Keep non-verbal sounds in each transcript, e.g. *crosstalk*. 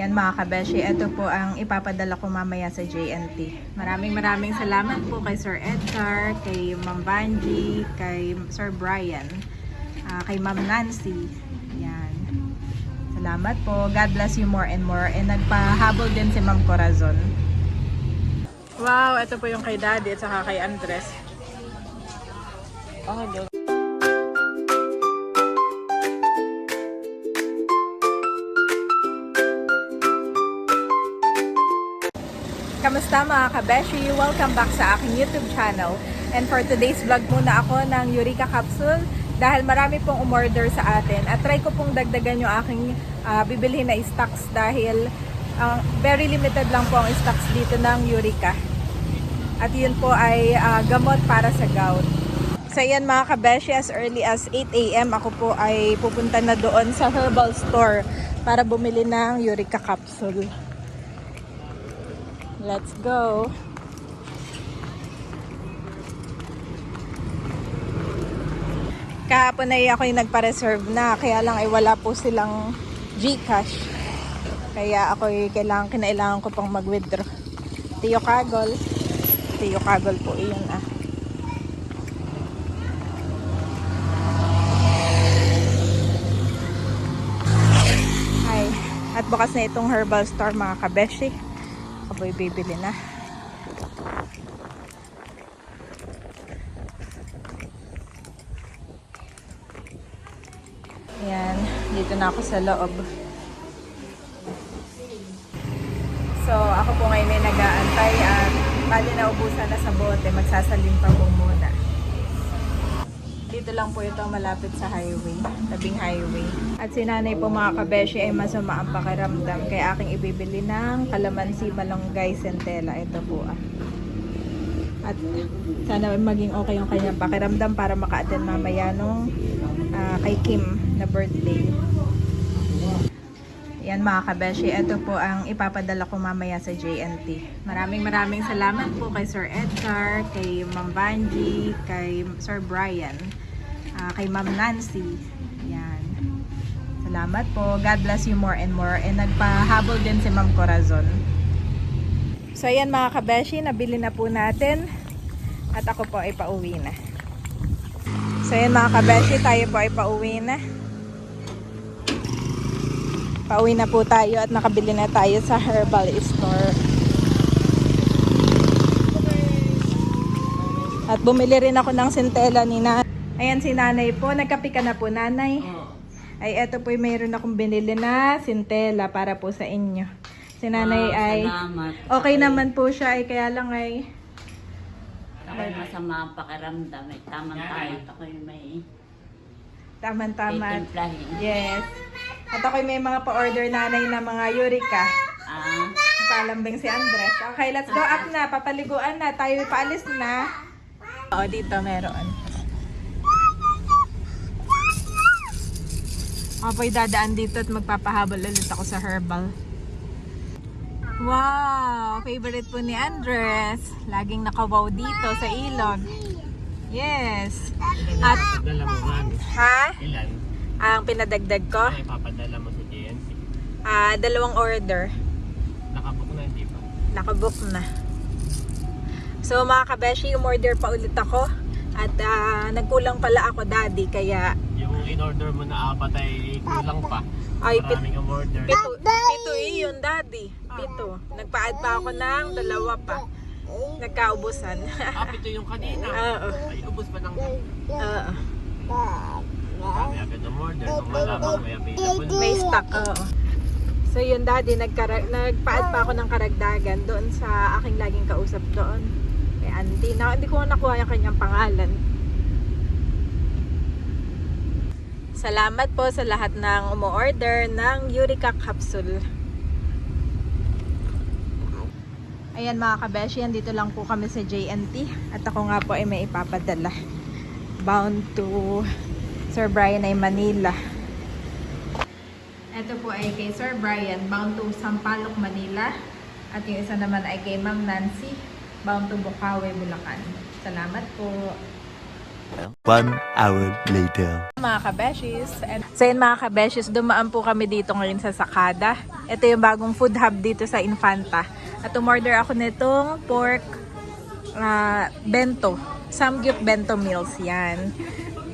Yan mga kabeshi, ito po ang ipapadala ko mamaya sa JNT. Maraming maraming salamat po kay Sir Edgar, kay Ma'am Banji, kay Sir Brian, ah, kay Ma'am Nancy. Yan. Salamat po. God bless you more and more. And nagpahabol din si Ma'am Corazon. Wow, ito po yung kay Daddy at saka kay Andres. Okay, Kamusta mga kabeshi? Welcome back sa aking YouTube channel. And for today's vlog muna ako ng Eureka Capsule dahil marami pong umorder sa atin. At try ko pong dagdagan yung aking ah, bibilhin na stocks dahil ah, very limited lang po ang stocks dito ng Eureka. At yun po ay ah, gamot para sa gout. So yan mga kabeshi, as early as 8 a.m. ako po ay pupunta na doon sa herbal store para bumili ng Eureka Capsule. Let's go. Kahapon ay ako yung nagpa-reserve na, kaya lang ay wala po silang Gcash. Kaya ako ay kailangan, kinailangan ko pang mag-withdraw. Tiyo Kagol. Tiyo Kagol po iyon ah. At bukas na itong herbal store mga kabeshi. Aboy bibili na. Yan, dito na ako sa loob. So, ako po ngayon ay nag-aantay at bali na ubusan na sa bote, magsasalim pa po muna. Dito lang po ito malapit sa highway, tabing highway. At si nanay po mga kabeshi ay masama ang pakiramdam kaya aking ibibili ng kalamansi malunggay centella. Ito po ah. At sana maging okay yung kanyang pakiramdam para maka-attend mamaya nung ah, kay Kim na birthday. Yan mga kabeshi, ito po ang ipapadala ko mamaya sa JNT. Maraming maraming salamat po kay Sir Edgar, kay Ma'am Banji, kay Sir Brian, ah, kay Ma'am Nancy. Yan. Salamat po. God bless you more and more. And nagpahabol din si Ma'am Corazon. So ayan mga kabeshi, nabili na po natin. At ako po ay pauwi na. So ayan mga kabeshi, tayo po ay pauwi na. Pauwi na po tayo at nakabili na tayo sa herbal store. At bumili rin ako ng sentela ni nanay. Ayan si nanay po. Nagkapi ka na po nanay. Ay eto po mayroon akong binili na sentela para po sa inyo. Si nanay Ah, ay Salamat. okay naman po siya ay kaya lang ay Ako'y masama ang pakiramdam. May tamang-tama. Ako'y may tama-tama. titimplahin. Yes. At ako'y may mga pa-order nanay na mga Eureka. Ah, Palambing si Andres. Okay, let's go up na. Papaliguan na. Tayo paalis na. Oo, dito meron. Apoy dadaan dito at magpapahabol ulit ako sa herbal. Wow! Favorite po ni Andres. Laging nakawaw dito sa ilog. Yes. At, Dala ha? Ilan? Ang pinadagdag ko? Ay, papadala mo sa JNC. Ah, dalawang order. Nakabook na, hindi pa. Nakabook na. So mga kabeshi, umorder pa ulit ako. At ah, nagkulang pala ako daddy, kaya Yung in-order mo na apat ay kulang pa. ay pit, Maraming umorder. pito, pito eh yun daddy. Pito. Nagpa-add pa ako ng dalawa pa. Nagkaubusan. *laughs* Ah, ito yung kanina. Oo. Ay, ubos pa ng Oo. kami agad umorder. Nung malaman may available. May stock. Oo. So yun daddy, nagkara- nagpa-add pa ako ng karagdagan doon sa aking laging kausap doon. Kay auntie. Na, hindi ko nakuha yung kanyang pangalan. Salamat po sa lahat ng umu-order ng Eureka Capsule. Ayan mga kabeshi, dito lang po kami sa JNT. At ako nga po ay may ipapadala. Bound to Sir Brian ay Manila. Ito po ay kay Sir Brian, bound to Sampaloc, Manila. At yung isa naman ay kay Ma'am Nancy, bound to Bukawi, Bulacan. Salamat po. One hour later. mga kabeshis. And, so yun mga kabeshis, dumaan po kami dito ngayon sa Sakada. Ito yung bagong food hub dito sa Infanta. At umorder ako nitong pork ah, bento. Samgyup bento meals yan.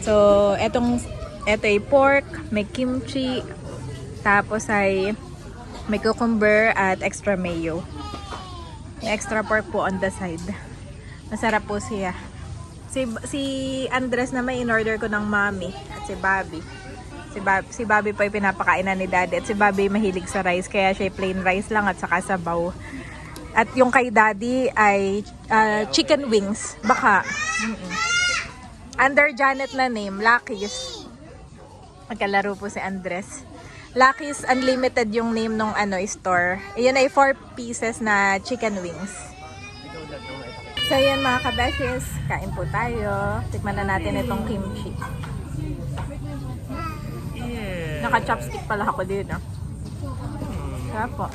So, etong eto ay pork, may kimchi, tapos ay may cucumber at extra mayo. May extra pork po on the side. Masarap po siya. Si, si Andres na may in-order ko ng mami at si Bobby. Si, Bob, si Bobby pa yung pinapakainan ni Daddy at si Bobby mahilig sa rice kaya siya plain rice lang at saka sabaw. At yung kay Daddy ay ah, chicken wings. Baka. Under Janet na name, Lucky's. Magkalaro po si Andres. Lucky's Unlimited yung name ng ano store. Iyon ay 4 pieces na chicken wings. So yan mga kabeshes, kain po tayo. Tikman na natin itong kimchi. Naka-chopstick pala ako dito. Sarap po.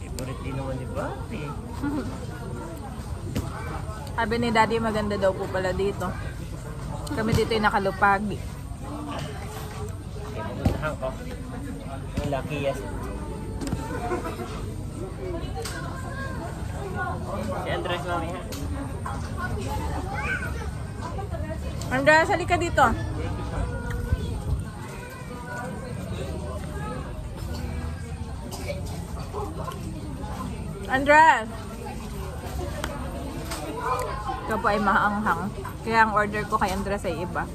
Favorite din naman ni Bobby. *laughs* Sabi ni Daddy maganda daw po pala dito. Kami dito yung nakalupagi. Okay, pupuntahan ko. Ang luckiest. Si Andres mami ha. Andres, halika dito. Andres! Ito po ay maanghang. Kaya ang order ko kay Andres ay iba.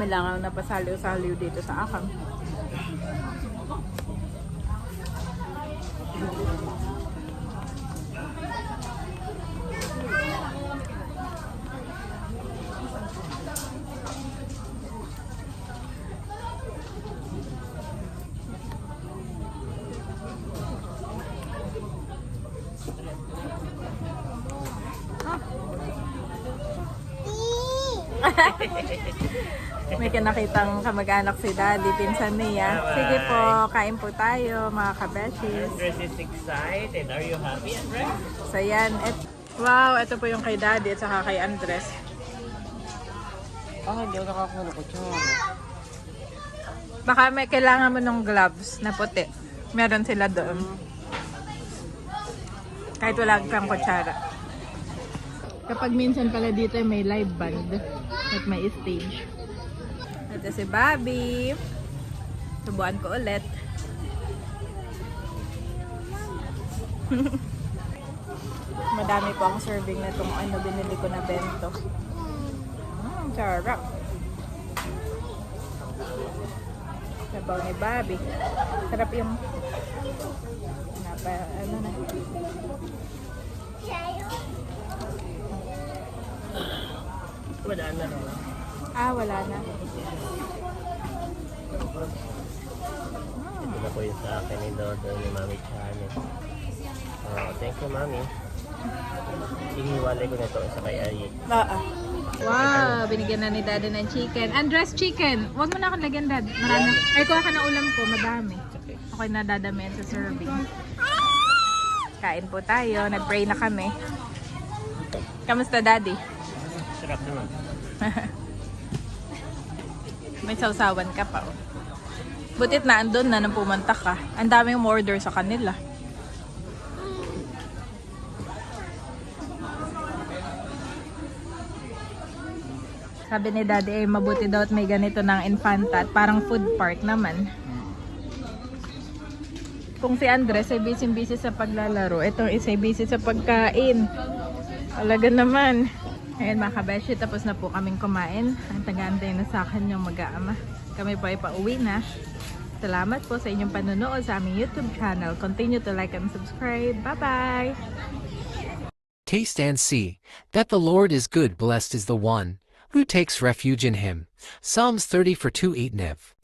May langaw na pasaliw-saliw dito sa akin. *laughs* May kinakitang kamag-anak si Daddy, pinsan niya. Sige po, kain po tayo mga kabeshis. Andres is excited. Are you happy, Andres? So yan, et, wow, ito po yung kay Daddy at saka kay Andres. Ah, hindi ako nakakuha ng kutsara. Baka may kailangan mo ng gloves na puti. Meron sila doon. Kahit wala kang kutsara. Kapag minsan pala dito ay may live band at may stage. Ito si Bobby. Subuan ko ulit. *laughs* Madami po ang serving na itong ano binili ko na bento. Mm, sarap. Sabaw ni Bobby. Sarap yung napa, ano na. Wala na naman. Ah, wala na. Ito na po yung sa akin ni Dodo ni Mami Chane. Oh, thank you, Mami. Ihiwalay ko na ito sa kay Ari. Oo. Wow, binigyan na ni Dada ng chicken. Andres chicken. Huwag mo na akong lagyan, Dad. Marami. Ay, kuha ka na ulam ko. Madami. Okay. Ako'y nadadamihan sa serving. Kain po tayo. Nag-pray na kami. Kamusta, Daddy? Sarap naman. *laughs* May sausawan ka pa. Oh. Butit na andun na nang pumunta ka. Ang daming order sa kanila. Sabi ni Daddy ay mabuti daw at may ganito ng infanta at parang food park naman. Kung si Andres ay busy-busy sa paglalaro, itong isa busy sa pagkain. Talaga naman. Ayan mga kabeshi, tapos na po kaming kumain. Ang tagaantay na sa akin yung mag-aama. Kami po ay pauwi na. Salamat po sa inyong panonood sa aming YouTube channel. Continue to like and subscribe. Bye-bye! Taste and see that the Lord is good, blessed is the one who takes refuge in him. Psalms 30 for 2 8 Nev.